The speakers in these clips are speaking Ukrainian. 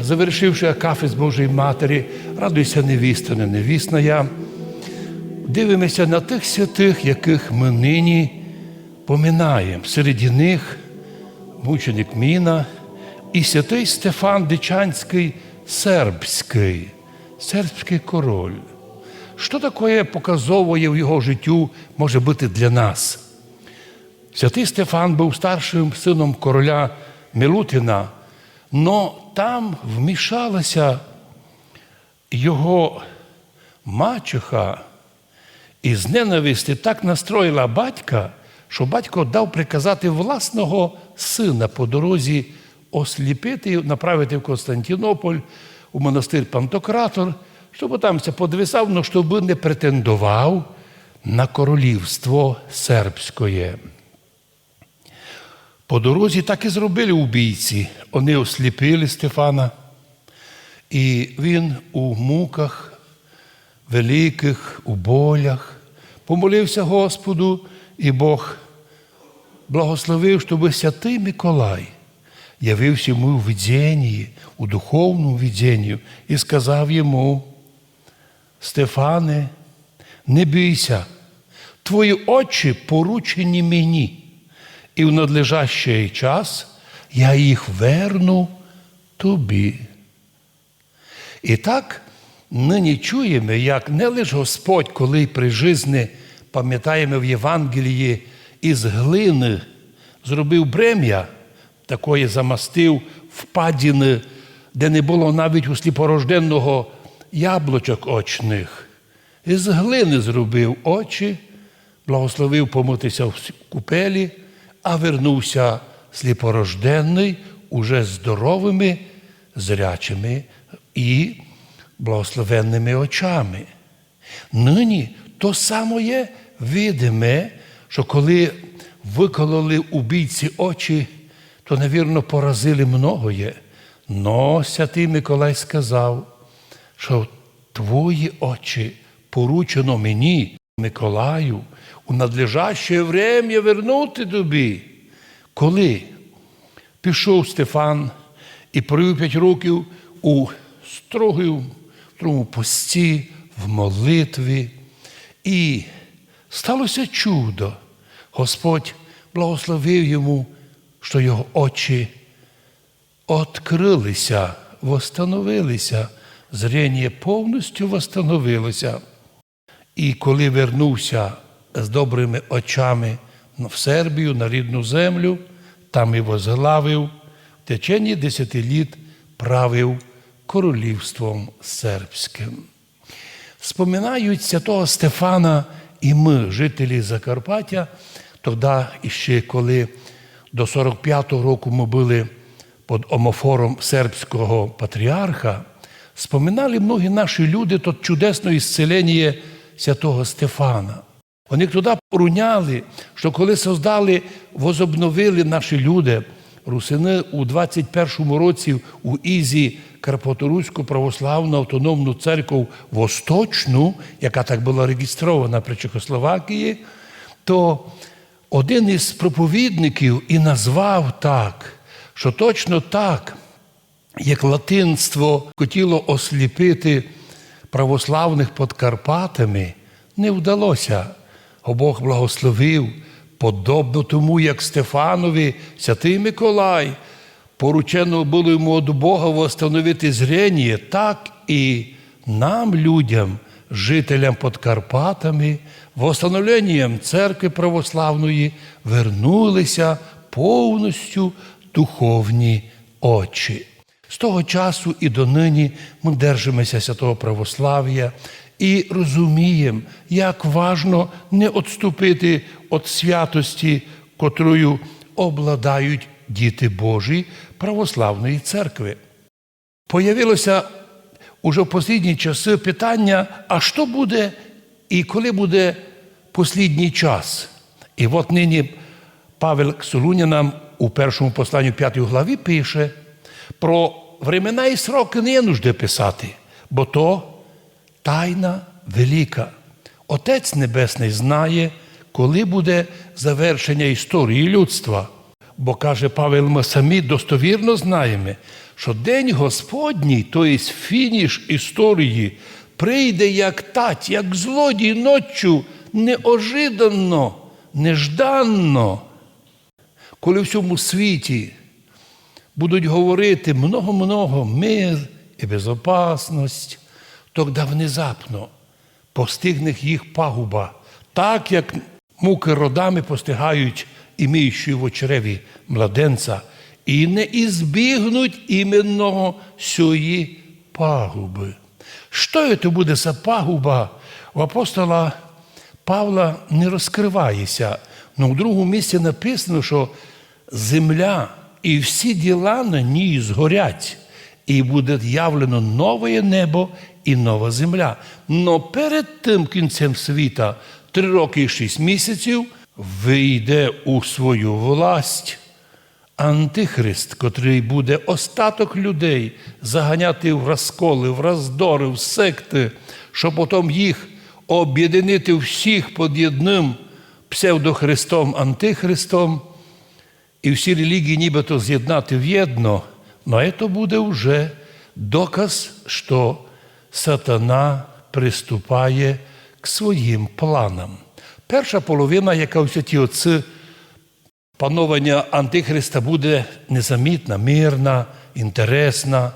Завершивши акафіс Божої Матері, радуйся невіста, не невісна я. Дивимося на тих святих, яких ми нині поминаємо. Серед них мученик Міна і святий Стефан Дичанський сербський, сербський король. Що таке показовує в його життю може бути для нас? Святий Стефан був старшим сином короля Милутина, но там вмішалася його мачеха і з ненависти так настроїла батька, що батько дав приказати власного сина по дорозі осліпити, направити в Константинополь, у монастир Пантократор, щоб там це подвисав, но щоб не претендував на королівство сербське. По дорозі так і зробили убійці. Вони осліпили Стефана, і він у муках великих, у болях, помолився Господу, і Бог благословив, щоб святий Миколай явився йому у видінні, у духовному видінні, і сказав йому: Стефане, не бійся, твої очі поручені мені і в надлежащий час я їх верну тобі. І так нині чуємо, як не лише Господь, коли при житті, пам'ятаємо в Євангелії, із глини зробив брем'я, такої замастив впадіни, де не було навіть у сліпорожденного яблучок очних. Із глини зробив очі, благословив помитися в купелі а вернувся сліпорожденний уже здоровими, зрячими і благословенними очами. Нині то саме видиме, що коли викололи убійці очі, то, навірно, поразили многоє. Но святий Миколай сказав, що твої очі поручено мені, Миколаю, у надлежаще время вернути тобі. Коли пішов Стефан і провів п'ять років у строгому, пості, в молитві, і сталося чудо. Господь благословив йому, що його очі открилися, восстановилися, зрення повністю восстановилося. І коли вернувся з добрими очами в Сербію, на рідну землю, там і возглавив, в течені десяти літ правив королівством сербським. Споминають святого Стефана і ми, жителі Закарпаття, тоді іще коли до 45-го року ми були під омофором сербського патріарха, споминали многі наші люди то чудесне ісцелення святого Стефана. Вони туди поруняли, що коли создали, возобновили наші люди, русини у 21-му році у Ізі Карпаторуську православну автономну церкву Восточну, яка так була реєстрована при Чехословакії, то один із проповідників і назвав так, що точно так, як латинство хотіло осліпити православних під Карпатами, не вдалося. Бог благословив, подобно тому, як Стефанові, святий Миколай, поручено було йому від Бога восстановити зрення, так і нам, людям, жителям під Карпатами, восстановленням церкви православної вернулися повністю духовні очі. З того часу і донині ми держимося святого православ'я і розуміємо, як важно не відступити від святості, котрою обладають діти Божі православної церкви. Появилося уже в останні часи питання, а що буде і коли буде послідній час? І от нині Павел Солуня нам у першому посланні 5 главі пише про времена і сроки не є нужди писати, бо то тайна велика. Отець Небесний знає, коли буде завершення історії людства. Бо каже Павел, ми самі достовірно знаємо, що День Господній, тобто фініш історії, прийде як тать, як злодій ноччю, неожиданно, нежданно, коли в всьому світі будуть говорити много-много мир і безопасність, тоді внезапно постигне їх пагуба, так як муки родами постигають іміючи в очреві младенця, і не ізбігнуть іменно сьої пагуби. Що це буде за пагуба? У апостола Павла не розкривається. але в другому місці написано, що земля і всі діла на ній згорять, і буде явлено нове небо і нова земля. Но перед тим кінцем світа, три роки і шість місяців, вийде у свою власть Антихрист, котрий буде остаток людей заганяти в розколи, в роздори, в секти, щоб потім їх об'єднати всіх під одним псевдохристом, антихристом, і всі релігії нібито з'єднати єдно, але це буде вже доказ, що сатана приступає к своїм планам. Перша половина, яка у святі отці пановання Антихриста буде незамітна, мирна, інтересна.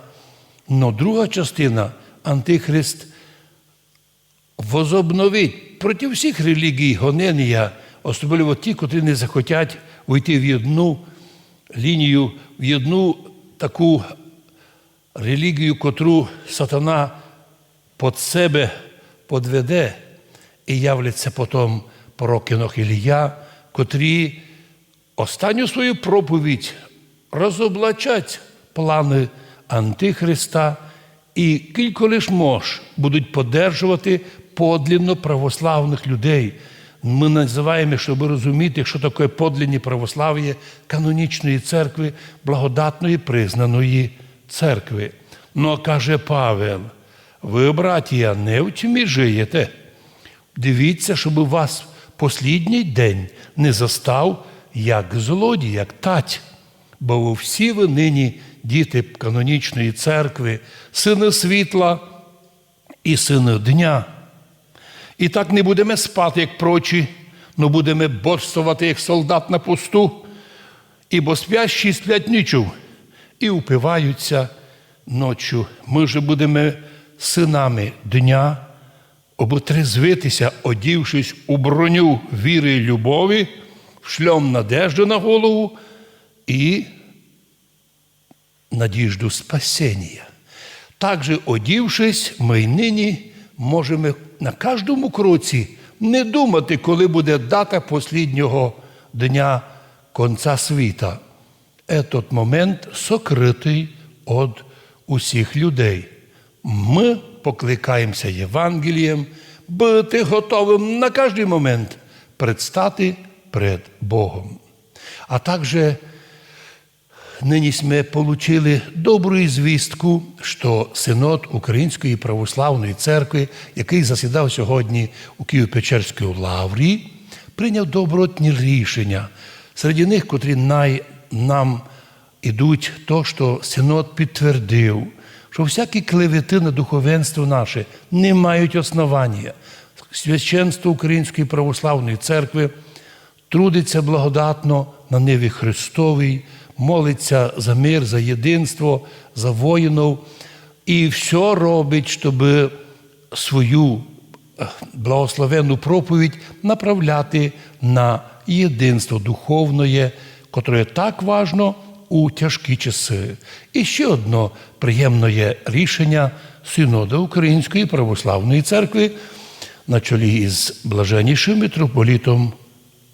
Но друга частина Антихрист возобновить проти всіх релігій гонення, особливо ті, котрі не захотять вийти в одну лінію, в одну таку релігію, котру сатана під себе подведе, і являться потім пророки Енох Ілія, котрі останню свою проповідь розоблачать плани Антихриста і кілько лиш мож будуть подержувати подлінно православних людей. Ми називаємо, щоб розуміти, що таке подлінні православ'я канонічної церкви, благодатної признаної церкви. Ну, каже Павел, ви, братія, не в тьмі жиєте. Дивіться, щоб вас послідній день не застав як злодій, як тать. Бо всі ви нині діти канонічної церкви, сини світла і сини дня. І так не будемо спати, як прочі, но будемо борствувати, як солдат на пусту, ібо спящі сплять нічу і упиваються ночю. Ми ж будемо синами дня, оботрезвитися, одівшись у броню віри і любові, в шльом надежди на голову і надіжду спасіння. Также, одівшись, ми й нині можемо на кожному кроці не думати, коли буде дата посліднього дня конца світа. Этот момент сокритий від усіх людей. Ми покликаємося Євангелієм, бути готовим на кожний момент предстати перед Богом. А також нині ми отримали добру звістку, що синод Української православної церкви, який засідав сьогодні у Києво-Печерській лаврі, прийняв добротні рішення. Серед них, котрі най, нам ідуть, то, що синод підтвердив, що всякі клевети на духовенство наше не мають основання. Священство Української православної церкви трудиться благодатно на ниві Христовій, молиться за мир, за єдинство, за воїнів і все робить, щоб свою благословенну проповідь направляти на єдинство духовне, котре так важно у тяжкі часи. І ще одно приємне рішення Синода Української православної церкви на чолі із блаженнішим митрополітом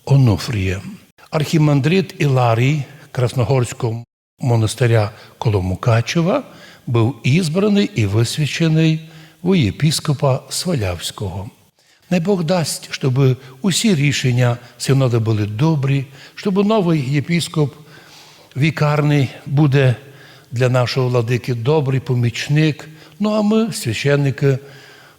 Онуфрієм. Архімандрит Іларій Красногорського монастиря коло Мукачева був ізбраний і висвячений у єпіскопа Свалявського. Най Бог дасть, щоб усі рішення синода були добрі, щоб новий єпіскоп вікарний буде для нашого владики добрий помічник. Ну а ми, священники,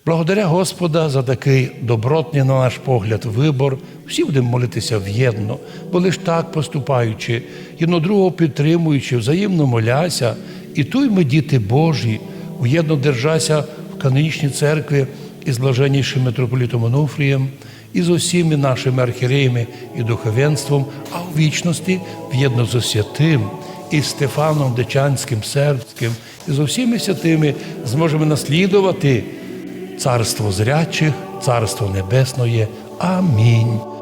Благодаря Господа за такий добротний, на наш погляд, вибор. Всі будемо молитися в'єдно, бо лиш так поступаючи, єдно другого підтримуючи, взаємно моляся, і туй ми, діти Божі, уєдно держася в канонічній церкві із блаженнішим митрополітом Онуфрієм, і з усіми нашими архіреями і духовенством, а у вічності в'єдно з святим і Стефаном Дечанським, Сербським, і з усіми святими зможемо наслідувати царство зрячих, царство небесне. Амінь.